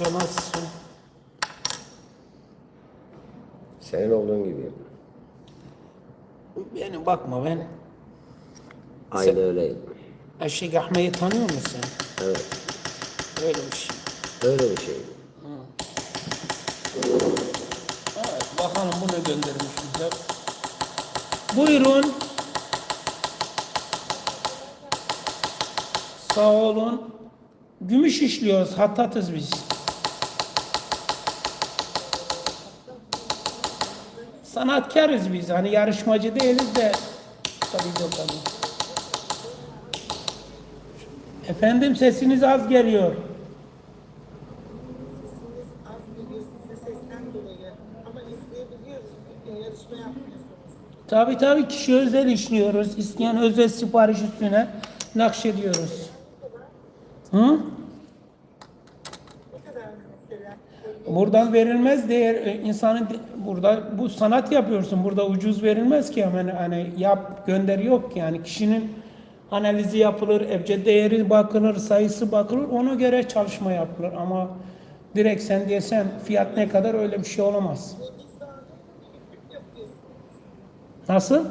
Amca nasılsın? Senin olduğun gibi. Beni bakma ben. Aynı öyleyim. Eşek Ahmet'i tanıyor musun? Evet. Öyle bir şey. Öyle bir şey. Evet, bakalım bu ne göndermiş bize. Buyurun. Sağ olun. Gümüş işliyoruz, hattatız biz. Sanatkarız biz. Hani yarışmacı değiliz de. Tabii yok tabii. Efendim sesiniz az geliyor. Sesiniz az geliyor size sesten dolayı ama izleyebiliyoruz. Bir yarışma yapmıyorsunuz. Tabii tabii kişi özel işliyoruz. İsteyen özel sipariş üstüne nakşediyoruz. Hı? Ne kadar mesela? Buradan verilmez değer e, insanın burada bu sanat yapıyorsun. Burada ucuz verilmez ki hemen hani yap gönder yok yani kişinin analizi yapılır, ebced değeri bakılır, sayısı bakılır. Ona göre çalışma yapılır ama direkt sen diyesen fiyat ne kadar öyle bir şey olamaz. Nasıl?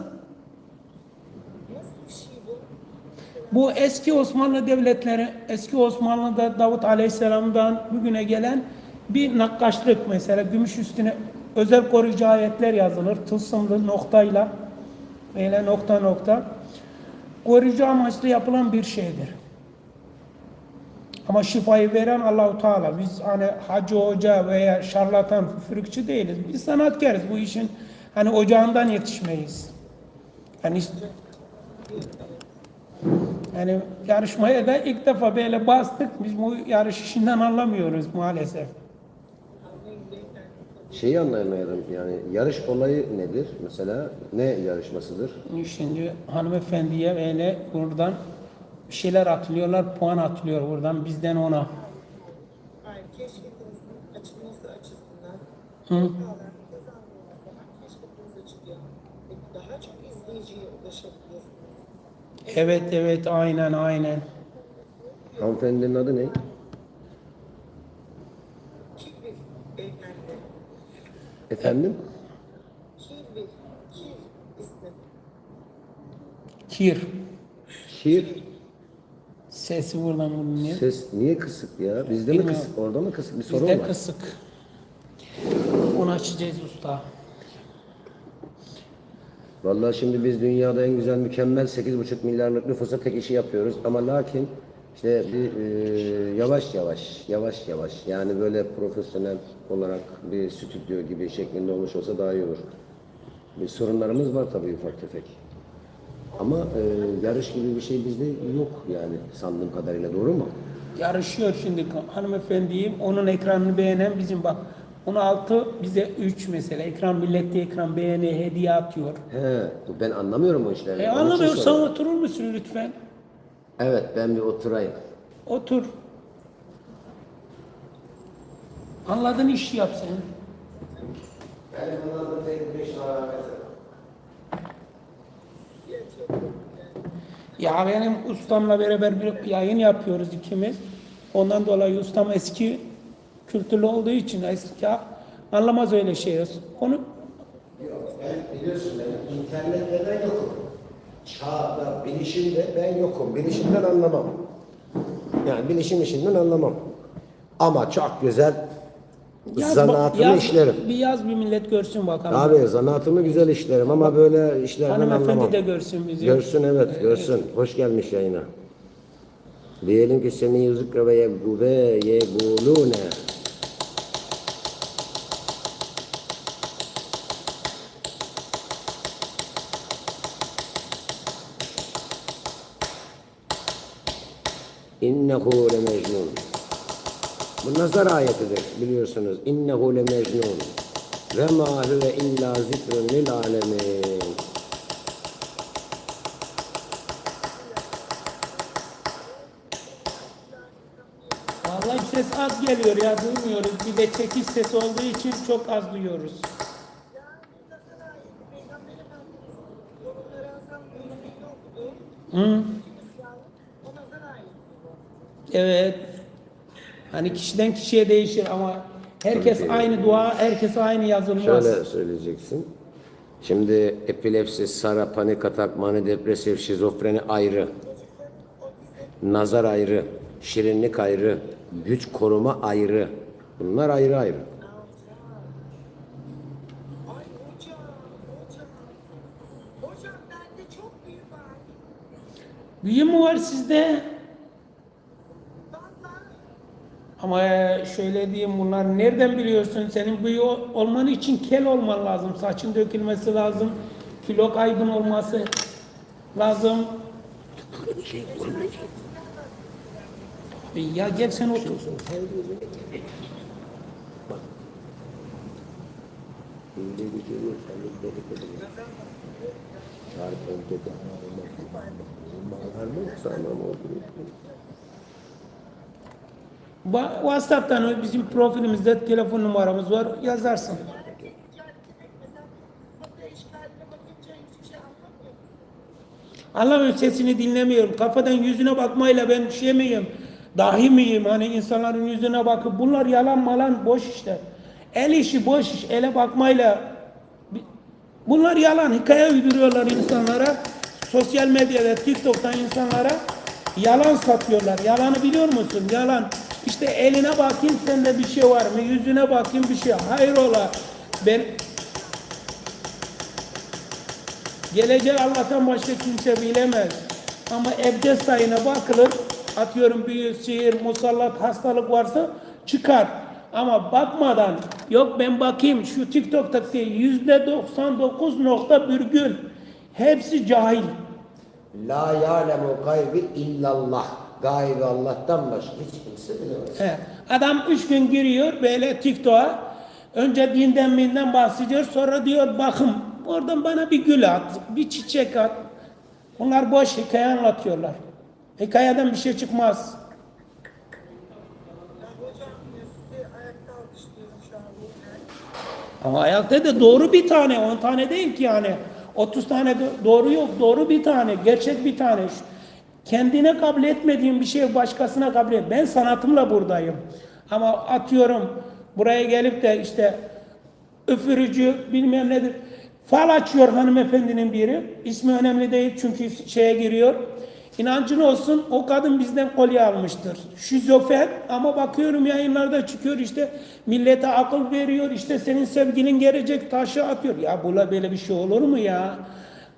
Bu eski Osmanlı devletleri, eski Osmanlı'da Davut Aleyhisselam'dan bugüne gelen bir nakkaşlık mesela gümüş üstüne özel koruyucu ayetler yazılır. Tılsımlı noktayla böyle nokta nokta koruyucu amaçlı yapılan bir şeydir. Ama şifayı veren Allahu Teala. Biz hani hacı hoca veya şarlatan, fırıkçı değiliz. Biz sanatkarız. Bu işin hani ocağından yetişmeyiz. Yani yani yarışmaya da ilk defa böyle bastık. Biz bu yarış işinden anlamıyoruz maalesef. Şeyi anlayamadım yani yarış olayı nedir? Mesela ne yarışmasıdır? Şimdi hanımefendiye böyle buradan bir şeyler atılıyorlar, puan atılıyor buradan bizden ona. Hayır, keşfetinizin açılması açısından Hı. hatalar kazandığınız zaman keşfetiniz açılıyor. Ve daha çok izleyiciye ulaşabiliyorsunuz. Evet evet aynen aynen. Hanımefendinin adı ne? Kirbil beyefendi. Efendim? Kirbil, Kir ismi. Kir. Şiir. Sesi buradan bulunuyor. Ses niye kısık ya? Bizde mi Bilmiyorum. kısık? Orada mı kısık? Bir sorun Bizde var. kısık. Onu açacağız usta. Vallahi şimdi biz dünyada en güzel mükemmel 8,5 milyarlık nüfusa tek işi yapıyoruz ama lakin işte bir e, yavaş yavaş yavaş yavaş yani böyle profesyonel olarak bir stüdyo gibi şeklinde olmuş olsa daha iyi olur. Bir sorunlarımız var tabii ufak tefek. Ama e, yarış gibi bir şey bizde yok yani sandığım kadarıyla doğru mu? Yarışıyor şimdi hanımefendiyim. Onun ekranını beğenen bizim bak. 16 bize 3 mesela. Ekran millette ekran beğeni hediye atıyor. He, ben anlamıyorum o işleri. E anlamıyorsan oturur musun lütfen? Evet ben bir oturayım. Otur. Anladın işi yap sen. Ya benim ustamla beraber bir yayın yapıyoruz ikimiz. Ondan dolayı ustam eski kültürlü olduğu için eski anlamaz öyle şey. Onu Ben biliyorsun ben internette ben yokum. Çağda, bilişimde ben yokum. Bilişimden anlamam. Yani bilişim işinden anlamam. Ama çok güzel yaz, zanaatımı yaz- işlerim. Bir yaz bir millet görsün bakalım. Abi zanaatımı güzel işlerim ama böyle işlerden Hanımefendi anlamam. de görsün bizi. Görsün evet görsün. Hoş gelmiş yayına. Diyelim ki seni yüzükle ve yebgube yebulune. İnnehu le mecnun. Bu nazar ayetidir biliyorsunuz. İnnehu le mecnun. Ve ma huve illa zikrun lil alemin. Vallahi ses az geliyor ya duymuyoruz. Bir de çekiş sesi olduğu için çok az duyuyoruz. Yani Zafer ayeti Peygamber Efendimiz yorumları Hasan Hüseyin'i okudu. Hı, İkimiz yani o nazar ayeti bu. Evet. Hani kişiden kişiye değişir ama herkes Tabii ki. aynı dua, herkes aynı yazılmaz. Şöyle söyleyeceksin. Şimdi epilepsi, sara, panik atak, mani depresif, şizofreni ayrı. Nazar ayrı, şirinlik ayrı, güç koruma ayrı. Bunlar ayrı ayrı. Büyü mü var sizde? Vallahi Ama şöyle diyeyim bunlar nereden biliyorsun? Senin ol- olman için kel olman lazım. Saçın dökülmesi lazım. Kilo kaybın olması lazım. Ya gel sen otur. Ba- WhatsApp'tan bizim profilimizde telefon numaramız var. Yazarsın. Anlamıyorum sesini dinlemiyorum. Kafadan yüzüne bakmayla ben şey miyim? Dahi miyim? Hani insanların yüzüne bakıp bunlar yalan malan boş işte. El işi boş iş. Ele bakmayla bunlar yalan. Hikaye uyduruyorlar insanlara. Sosyal medyada, TikTok'tan insanlara yalan satıyorlar. Yalanı biliyor musun? Yalan. İşte eline bakayım sende bir şey var mı? Yüzüne bakayım bir şey. Hayrola. Ben Geleceği Allah'tan başka kimse bilemez. Ama ebced sayına bakılır. Atıyorum büyü, sihir, musallat, hastalık varsa çıkar. Ama bakmadan yok ben bakayım şu TikTok'taki yüzde 99 nokta virgül hepsi cahil. La ya'lemu gaybi illallah. Gaybi Allah'tan başka hiç kimse bilemez. He. Adam üç gün giriyor böyle TikTok'a. Önce dinden minden bahsediyor. Sonra diyor bakım oradan bana bir gül at, bir çiçek at. Bunlar boş hikaye anlatıyorlar. Hikayeden bir şey çıkmaz. Ama ayakta da doğru bir tane, 10 tane değil ki yani. 30 tane do- doğru yok, doğru bir tane, gerçek bir tane. Kendine kabul etmediğin bir şey başkasına kabul et. Ben sanatımla buradayım. Ama atıyorum buraya gelip de işte üfürücü bilmem nedir. Fal açıyor hanımefendinin biri. İsmi önemli değil çünkü şeye giriyor. İnancın olsun o kadın bizden kolye almıştır. Şizofren ama bakıyorum yayınlarda çıkıyor işte millete akıl veriyor işte senin sevgilin gelecek taşı atıyor. Ya bula böyle bir şey olur mu ya?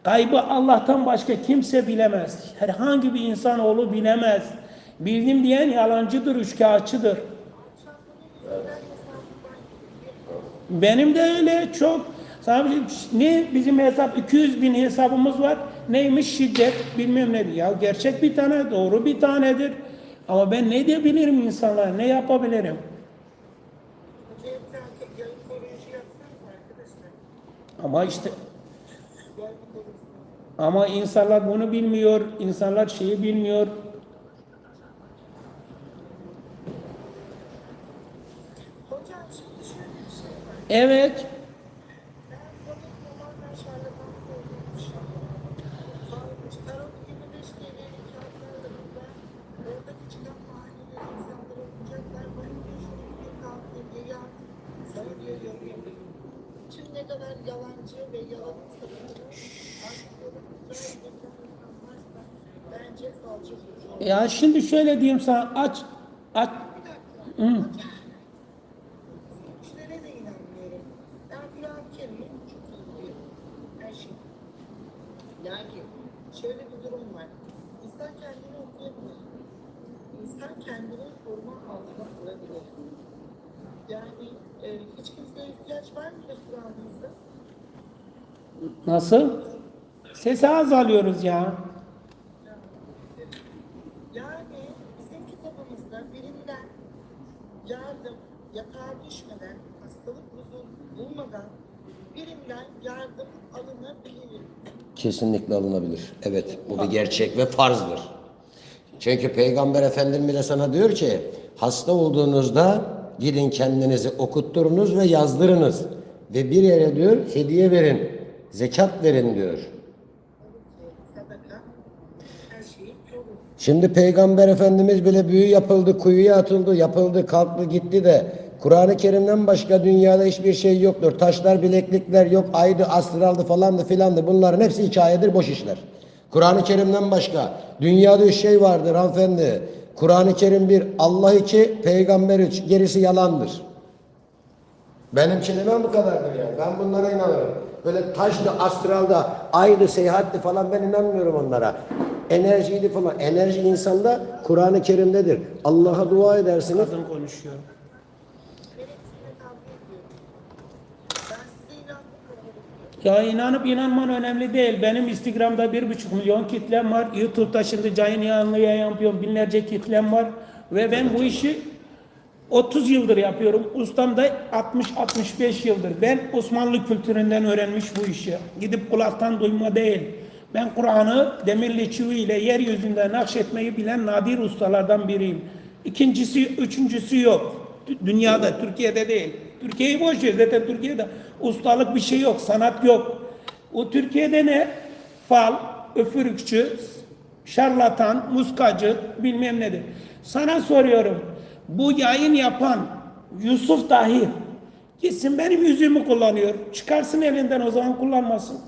Kaybı Allah'tan başka kimse bilemez. Herhangi bir insanoğlu bilemez. Bildim diyen yalancıdır, üçkağıtçıdır. Benim de öyle çok. Ne bizim hesap 200 bin hesabımız var. Neymiş şiddet bilmem ne. Ya gerçek bir tane doğru bir tanedir. Ama ben ne diyebilirim insanlara ne yapabilirim? Ama işte. Ama insanlar bunu bilmiyor. insanlar şeyi bilmiyor. Şey. Evet. Ben bunun tamamen şarlatanlık olduğunu düşünüyorum. Sonra tarot 25 TL'lik kağıtlarla ben oradaki çıkan mahalleleri insanlara okuyacaklar. Bana diyor şunu bir kağıt hediye yap. Sana diyor yazayım. Tüm ne kadar yalancı ve yalanın bence falcı. Ya şimdi şöyle diyeyim sana aç aç Bir dakika. Hı. Kişilere de inanmıyorum. Ben Kur'an-ı Kerim'i çok iyi biliyorum. Her şey. Lakin şöyle bir durum var. İnsan kendini okuyabilir. İnsan kendini koruma altına alabilir. Yani e, hiç kimseye ihtiyaç var mıdır Kur'an'ımızda? nasıl? Sesi az alıyoruz ya. Yani bizim kitabımızda birinden yardım, yatağa düşmeden, hastalık huzur bulmadan birinden yardım alınabilir. Kesinlikle alınabilir. Evet, bu bir gerçek ve farzdır. Çünkü Peygamber Efendimiz de sana diyor ki, hasta olduğunuzda gidin kendinizi okutturunuz ve yazdırınız. Ve bir yere diyor, hediye verin, zekat verin diyor. Şimdi Peygamber Efendimiz bile büyü yapıldı, kuyuya atıldı, yapıldı, kalktı gitti de Kur'an-ı Kerim'den başka dünyada hiçbir şey yoktur. Taşlar, bileklikler yok, aydı, astraldı falandı filandı. Bunların hepsi hikayedir, boş işler. Kur'an-ı Kerim'den başka dünyada üç şey vardır hanımefendi. Kur'an-ı Kerim bir, Allah iki, Peygamber üç. Gerisi yalandır. Benim kelimem bu kadardır yani. Ben bunlara inanırım. Böyle taşlı, astralda, aydı, seyahatli falan ben inanmıyorum onlara. Enerjiydi falan. Enerji insanda Kur'an-ı Kerim'dedir. Allah'a dua edersiniz. Kadın konuşuyor. Ben hepsine kavga ediyorum. Ben size inanmıyorum. Ya inanıp inanman önemli değil. Benim Instagram'da bir buçuk milyon kitlem var. YouTube'da şimdi canlı yayın yapıyorum. Binlerce kitlem var. Ve ben bu işi 30 yıldır yapıyorum. Ustam da 60-65 yıldır. Ben Osmanlı kültüründen öğrenmiş bu işi. Gidip kulaktan duyma değil. Ben Kur'an'ı demirli çivi ile yeryüzünde nakşetmeyi bilen nadir ustalardan biriyim. İkincisi, üçüncüsü yok. Dü- Dünyada, Türkiye'de değil. Türkiye'yi boş ver. Zaten Türkiye'de ustalık bir şey yok, sanat yok. O Türkiye'de ne? Fal, öfürükçü, şarlatan, muskacı, bilmem nedir. Sana soruyorum. Bu yayın yapan Yusuf dahi gitsin benim yüzümü kullanıyor. Çıkarsın elinden o zaman kullanmasın.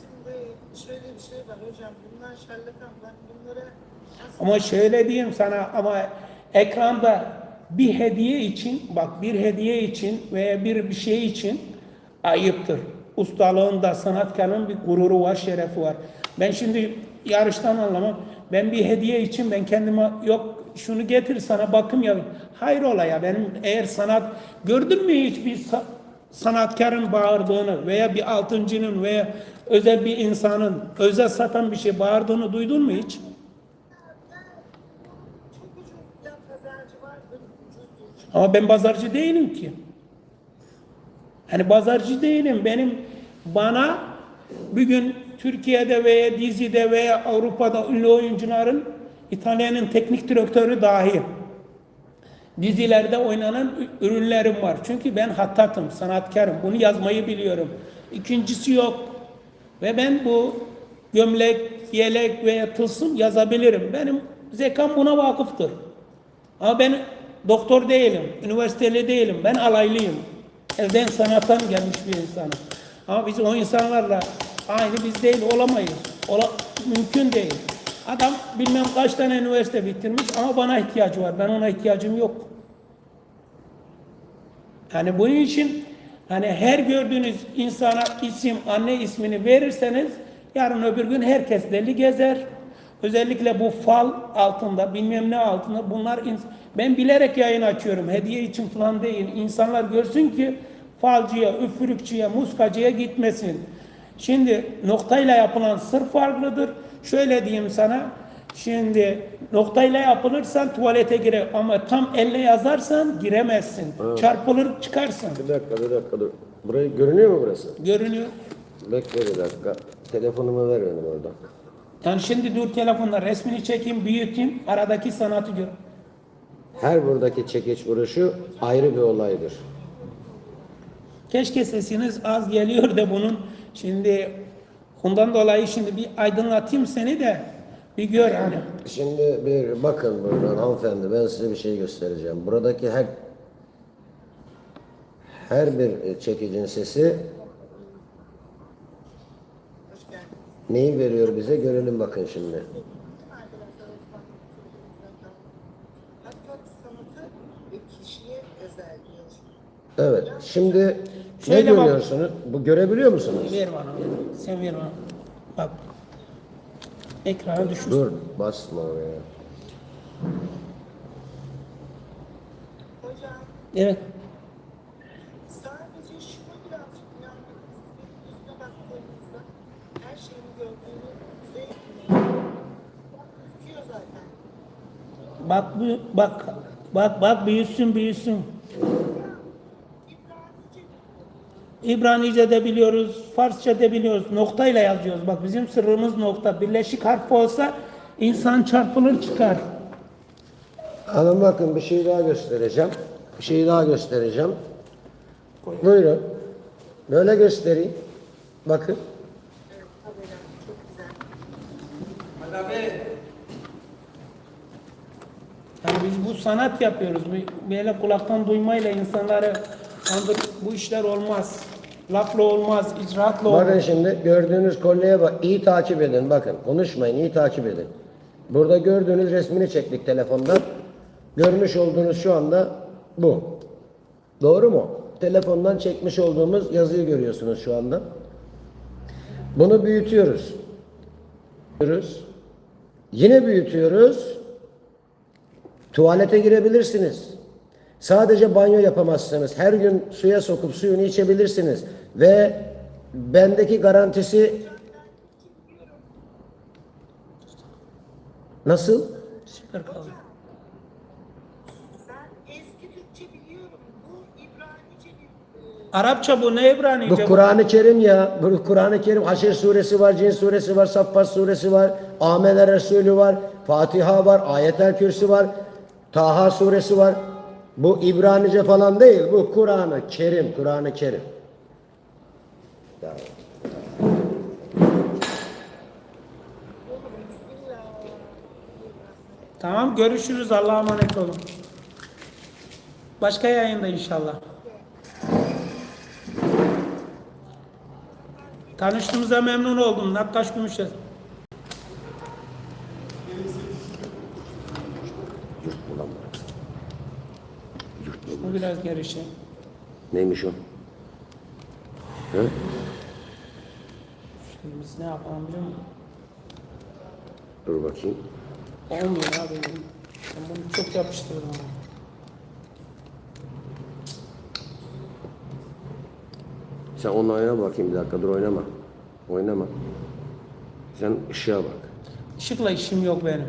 Şimdi şöyle bir şey var hocam. Bunlar şarlatanlar. Bunlara Ama şöyle diyeyim sana ama ekranda bir hediye için bak bir hediye için veya bir bir şey için ayıptır. Ustalığında sanatkarın bir gururu var, şerefi var. Ben şimdi yarıştan anlamam. Ben bir hediye için ben kendime yok şunu getir sana bakım yapayım. Hayır ola ya benim eğer sanat gördün mü hiç bir sa- sanatkarın bağırdığını veya bir altıncının veya özel bir insanın özel satan bir şey bağırdığını duydun mu hiç? çok ucuz ya pazarcı var. Böyle ucuz değil. Ama ben pazarcı değilim ki. Hani pazarcı değilim. Benim bana bugün Türkiye'de veya dizide veya Avrupa'da ünlü oyuncuların İtalya'nın teknik direktörü dahil dizilerde oynanan ürünlerim var. Çünkü ben hattatım, sanatkarım. Bunu yazmayı biliyorum. İkincisi yok. Ve ben bu gömlek, yelek veya tılsım yazabilirim. Benim zekam buna vakıftır. Ama ben doktor değilim, üniversiteli değilim. Ben alaylıyım. Evden sanattan gelmiş bir insanım. Ama biz o insanlarla aynı biz değil olamayız. Ola, mümkün değil. Adam bilmem kaç tane üniversite bitirmiş ama bana ihtiyacı var. Ben ona ihtiyacım yok. Yani bunun için hani her gördüğünüz insana isim, anne ismini verirseniz yarın öbür gün herkes deli gezer. Özellikle bu fal altında, bilmem ne altında bunlar ben bilerek yayın açıyorum. Hediye için falan değil. İnsanlar görsün ki falcıya, üfürükçüye, muskacıya gitmesin. Şimdi noktayla yapılan sır farklıdır. Şöyle diyeyim sana. Şimdi noktayla yapılırsan tuvalete girer ama tam elle yazarsan giremezsin. Çarpılır çıkarsın. Bir dakika, bir dakika dur. Burayı görünüyor mu burası? Görünüyor. Bekle bir dakika. Telefonumu ver benim oradan. Yani şimdi dur telefonla resmini çekeyim, büyüteyim, aradaki sanatı gör. Her buradaki çekiç vuruşu ayrı bir olaydır. Keşke sesiniz az geliyor da bunun. Şimdi ondan dolayı şimdi bir aydınlatayım seni de bir gör hani. Şimdi bir bakın buradan hanımefendi ben size bir şey göstereceğim. Buradaki her her bir çekicin sesi Hoş geldiniz. Neyi veriyor bize görelim bakın şimdi. Evet. Şimdi ne Şöyle bak. görüyorsunuz? Bu görebiliyor musunuz? Ver bana. Sen ver bana. Bak. Ekrana düşür. Dur basma oraya. Hocam Evet. sadece şuna birazcık inanmak benim yüzüne baktığınızda her şeyini gördüğünüzde gözüküyor zaten. Bak bak bak bak büyüsün büyüsün. İbranice de biliyoruz, Farsça de biliyoruz. Noktayla yazıyoruz. Bak bizim sırrımız nokta. Birleşik harf olsa insan çarpılır çıkar. Hanım bakın bir şey daha göstereceğim. Bir şey daha göstereceğim. Buyurun. Böyle göstereyim. Bakın. evet, tabela çok güzel. Yani biz bu sanat yapıyoruz. Böyle kulaktan duymayla insanları kandır, bu işler olmaz. Lafla olmaz, icraatla olmaz. Bakın şimdi gördüğünüz kolyeye bak. iyi takip edin. Bakın konuşmayın. iyi takip edin. Burada gördüğünüz resmini çektik telefondan. Görmüş olduğunuz şu anda bu. Doğru mu? Telefondan çekmiş olduğumuz yazıyı görüyorsunuz şu anda. Bunu. Büyütüyoruz. Yine büyütüyoruz. Tuvalete girebilirsiniz. Sadece banyo yapamazsınız. Her gün suya sokup suyunu içebilirsiniz. Ve bendeki garantisi nasıl? Süper kaldı. Ben eski Türkçe biliyorum. Bu İbranice bir e, Arapça bu ne İbranice? Bu Kur'an-ı Kerim ya. Bu Kur'an-ı Kerim. Haşr suresi var, Cin suresi var, Saffat suresi var, Amener Resulü var, Fatiha var, Ayetel Kürsi var, Taha suresi var. Bu İbranice falan değil. Bu Kur'an-ı Kerim, Kur'an-ı Kerim. Tamam görüşürüz. Allah'a emanet olun. Başka yayında inşallah. Tanıştığımıza memnun oldum. Nakkaş Gümüşer. Biraz geri şey. Neymiş o? He? Şimdi biz ne yapalım biliyor musun? Dur bakayım. Olmuyor abi. Ben bunu çok yapıştırdım. ama. Sen onunla oyna bakayım bir dakika dur oynama. Oynama. Sen ışığa bak. Işıkla işim yok benim.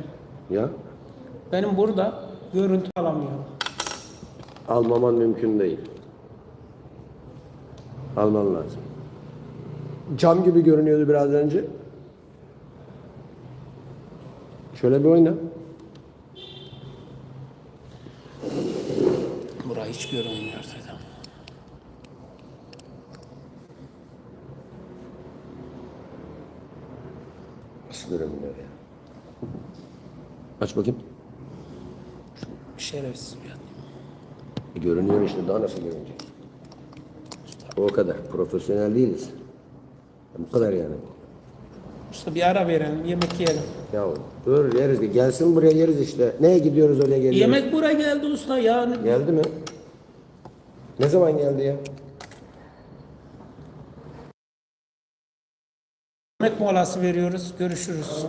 Ya Benim burada görüntü alamıyorum. Almaman mümkün değil. Alman lazım. Cam gibi görünüyordu biraz önce. Şöyle bir oyna. Bura hiç görünmüyor zaten. Nasıl görünmüyor ya? Aç bakayım. Şerefsiz bir adam. Görünüyor işte daha nasıl görünecek? O kadar. Profesyonel değiliz. Bu kadar yani. Usta bir ara verelim, yemek yiyelim. Ya dur yeriz. Gelsin buraya yeriz işte. Neye gidiyoruz oraya geliyoruz? Yemek buraya geldi usta ya. Geldi mi? Ne zaman geldi ya? Yemek molası veriyoruz. Görüşürüz.